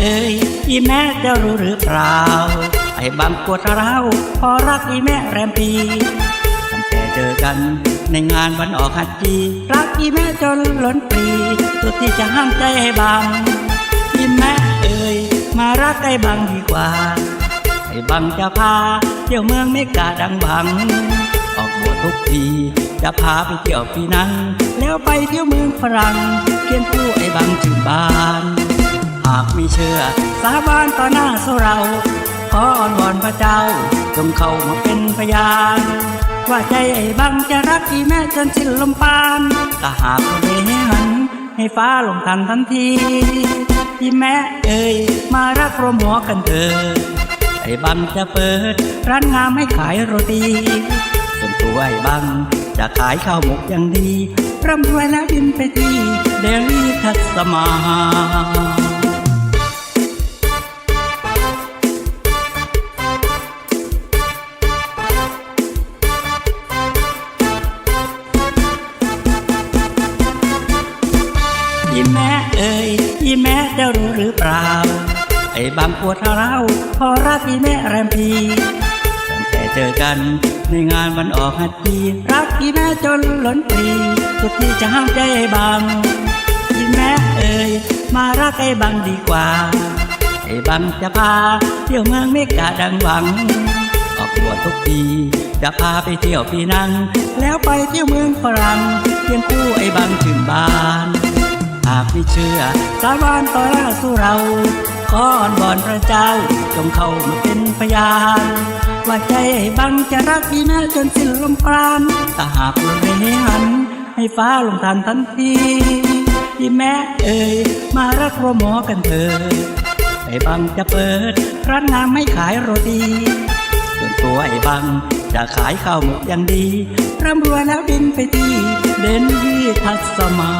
เอ่ยอีแม่จะรู้หรือเปล่า ไอ้บางปวดร้าวพอรักอีแม่แรมปีตั้งแต่เจอกันในงานวันออกหัดจีรักอีแม่จนล้นปรีสุดที่จะห้ามใจให้บังอีแม่เอ่ยมารักไอ้บังดีกว่า ไอ้บังจะพาเที่ยวเมืองไม่กาดังบังออกบวชทุกทีจะพาไปเที่ยวปีนั้น แล้วไปเที่ยวเมืองฝรั่งเคียนคู่ไอ้บังถึงบ้านากไม่เชื่อ สาบานต่อหน้าสู้เรา ขออ้อนวอนพระเจ้า จงเข้ามาเป็นพยาน ว่าใจไอ้บังจะรักอีแม่จนสิ้นลมปานถ้าหากว่าได้หัน ให้ฟ้าลงทันทันทีอีแม่เอ่ยมารักรวมหัวกันเถิดไอ้บังจะเปิด ร้านงามให้ขายโรตีส่วนตัวไอ้บังจะขายข้าวหมกอย่างดีร่ำรวยแล้วบินไปที่เดลี่ทัศมา อีแม่เอ่ยอีแม่จะรู้หรือเปล่า ไอ้บางปวดเราพอรักอีแม่แรมพีตั้งแต่เจอกันในงานวันออกหัดปีรักอีแม่จนล้นปรีสุดที่จะห้ามใจไอ้บางอีแม่เอ่ยมารักไอ้บางดีกว่า ไอ้บางจะพาเที่ยวเมืองไม่กาดังหวังออกบวชทุกปีจะพาไปเที่ยวปีนั้นแล้วไปเที่ยวเมืองฝรั่งเพียงคู่ไอ้บางถึงบ้านากไม่เชื่อ สาบานต่อหน้าสู้เราขออ้อนวอนพระเจ้า จงเข้ามาเป็นพยาน ว่าใจบังจะรักอีแม่จนสิ้นลมปราณถ้าหากเราได้หัน ให้ฟ้าลงทันทันทีอีแม่เอ่ยมารักรหมอกันเถิดไอ้บังจะเปิดร้านงามไม่ขายโรตีส่วนตัวไอ้บังจะขายข้าวหมกอย่างดีร่ำรวยแล้วบินไปที่เดนที่ทัศมา